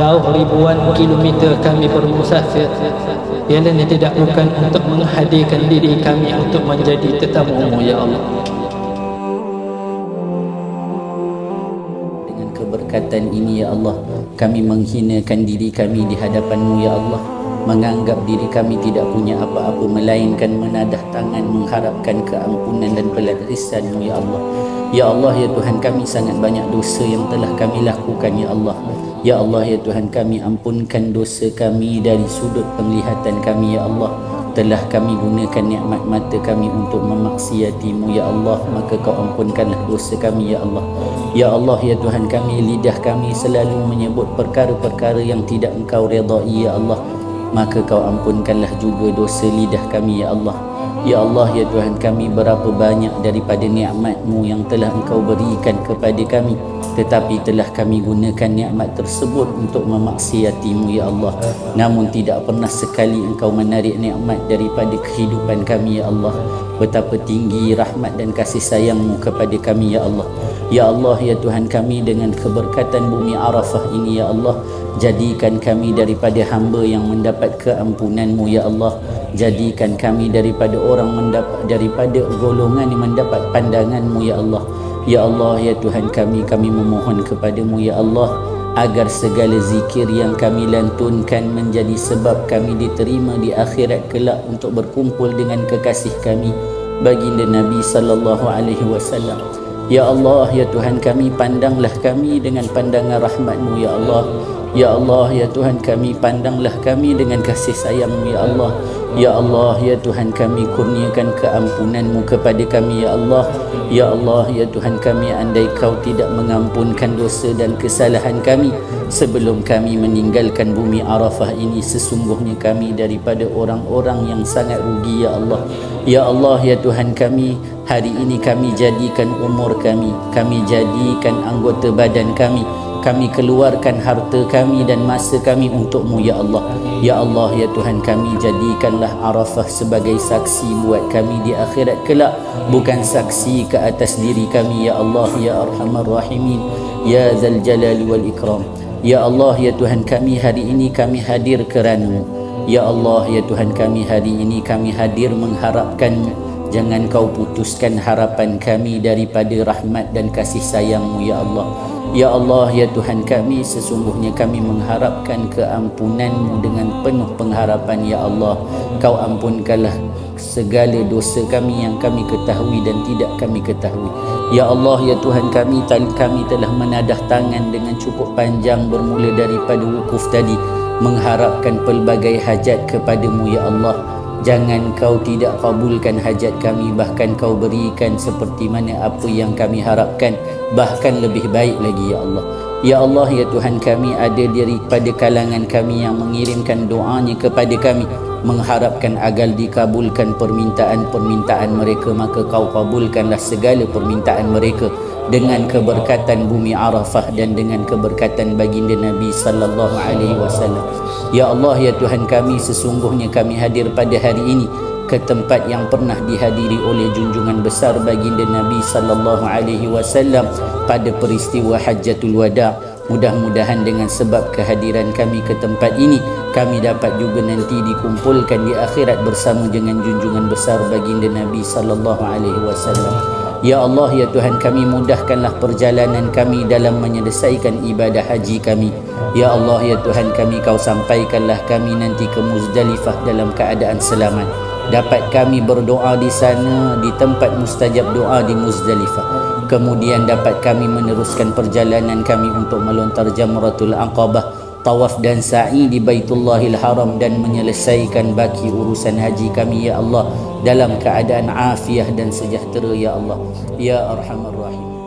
Jauh ribuan kilometer kami bermusafir. Ialah tidak bukan untuk menghadirkan diri kami untuk menjadi tetamu Ya Allah. Dengan keberkatan ini ya Allah Kami menghinakan diri kami di hadapanmu ya Allah. Menganggap diri kami tidak punya apa-apa Melainkan menadah tangan Mengharapkan keampunan dan pelarisanmu ya Allah. Ya Allah ya Tuhan kami sangat banyak dosa yang telah kami lakukan ya Allah Ya Allah ya Tuhan kami ampunkan dosa kami dari sudut penglihatan kami ya Allah. Telah kami gunakan nikmat mata kami untuk memaksiatimu ya Allah. Maka kau ampunkanlah dosa kami ya Allah. Ya Allah ya Tuhan kami lidah kami selalu menyebut perkara-perkara yang tidak engkau redai ya Allah. Maka kau ampunkanlah juga dosa lidah kami ya Allah. Ya Allah, Ya Tuhan kami berapa banyak daripada nikmatmu yang telah engkau berikan kepada kami Tetapi telah kami gunakan nikmat tersebut untuk memaksiatimu Ya Allah. Namun tidak pernah sekali engkau menarik nikmat daripada kehidupan kami Ya Allah. Betapa tinggi rahmat dan kasih sayangmu kepada kami Ya Allah. Ya Allah, Ya Tuhan kami dengan keberkatan bumi Arafah ini Ya Allah Jadikan kami daripada hamba yang mendapat keampunanmu Ya Allah. Jadikan kami daripada orang mendapat daripada golongan yang mendapat pandanganmu ya Allah ya Allah ya Tuhan kami kami memohon kepadamu ya Allah agar segala zikir yang kami lantunkan menjadi sebab kami diterima di akhirat kelak untuk berkumpul dengan kekasih kami baginda Nabi sallallahu alaihi wasallam. Ya Allah ya Tuhan kami pandanglah kami dengan pandangan rahmatmu ya Allah Ya Allah, Ya Tuhan kami, pandanglah kami dengan kasih sayang Ya Allah. Ya Allah, Ya Tuhan kami, kurniakan keampunanmu kepada kami, Ya Allah. Ya Allah, Ya Tuhan kami, andai kau tidak mengampunkan dosa dan kesalahan kami sebelum kami meninggalkan bumi Arafah ini, sesungguhnya kami daripada orang-orang yang sangat rugi, Ya Allah. Ya Allah, Ya Tuhan kami, hari ini kami jadikan umur kami, kami jadikan anggota badan kami, kami keluarkan harta kami dan masa kami untukmu ya Allah. Ya Allah ya Tuhan kami jadikanlah Arafah sebagai saksi buat kami di akhirat kelak. Bukan saksi ke atas diri kami ya Allah ya Arhamar Rahimin ya Zal Jalal wal Ikram. Ya Allah ya Tuhan kami hari ini kami hadir kerana ya Allah ya Tuhan kami hari ini kami hadir mengharapkan Jangan kau putuskan harapan kami daripada rahmat dan kasih sayangmu ya Allah Ya Allah, Ya Tuhan kami, sesungguhnya kami mengharapkan keampunanmu dengan penuh pengharapan, Ya Allah. Kau ampunkanlah segala dosa kami yang kami ketahui dan tidak kami ketahui. Ya Allah, Ya Tuhan kami, kami telah menadah tangan dengan cukup panjang bermula daripada wukuf tadi, mengharapkan pelbagai hajat kepadamu, Ya Allah. Jangan kau tidak kabulkan hajat kami Bahkan kau berikan seperti mana apa yang kami harapkan. Bahkan lebih baik lagi ya Allah. Ya Allah ya Tuhan kami ada daripada kalangan kami yang mengirimkan doanya kepada kami Mengharapkan agar dikabulkan permintaan-permintaan mereka Maka kau kabulkanlah segala permintaan mereka dengan keberkatan bumi Arafah dan dengan keberkatan baginda Nabi sallallahu alaihi wasallam. Ya Allah ya Tuhan kami sesungguhnya kami hadir pada hari ini ke tempat yang pernah dihadiri oleh junjungan besar baginda Nabi sallallahu alaihi wasallam pada peristiwa Hajjatul Wada. Mudah-mudahan dengan sebab kehadiran kami ke tempat ini kami dapat juga nanti dikumpulkan di akhirat bersama dengan junjungan besar baginda Nabi sallallahu alaihi wasallam. Ya Allah, Ya Tuhan kami mudahkanlah perjalanan kami dalam menyelesaikan ibadah haji kami. Ya Allah, Ya Tuhan kami kau sampaikanlah kami nanti ke Muzdalifah dalam keadaan selamat. Dapat kami berdoa di sana di tempat mustajab doa di Muzdalifah. Kemudian dapat kami meneruskan perjalanan kami untuk melontar Jamratul Aqabah tawaf dan sa'i di Baitullahil Haram dan menyelesaikan baki urusan haji kami ya Allah dalam keadaan afiah dan sejahtera ya Allah. Ya arhamar rahim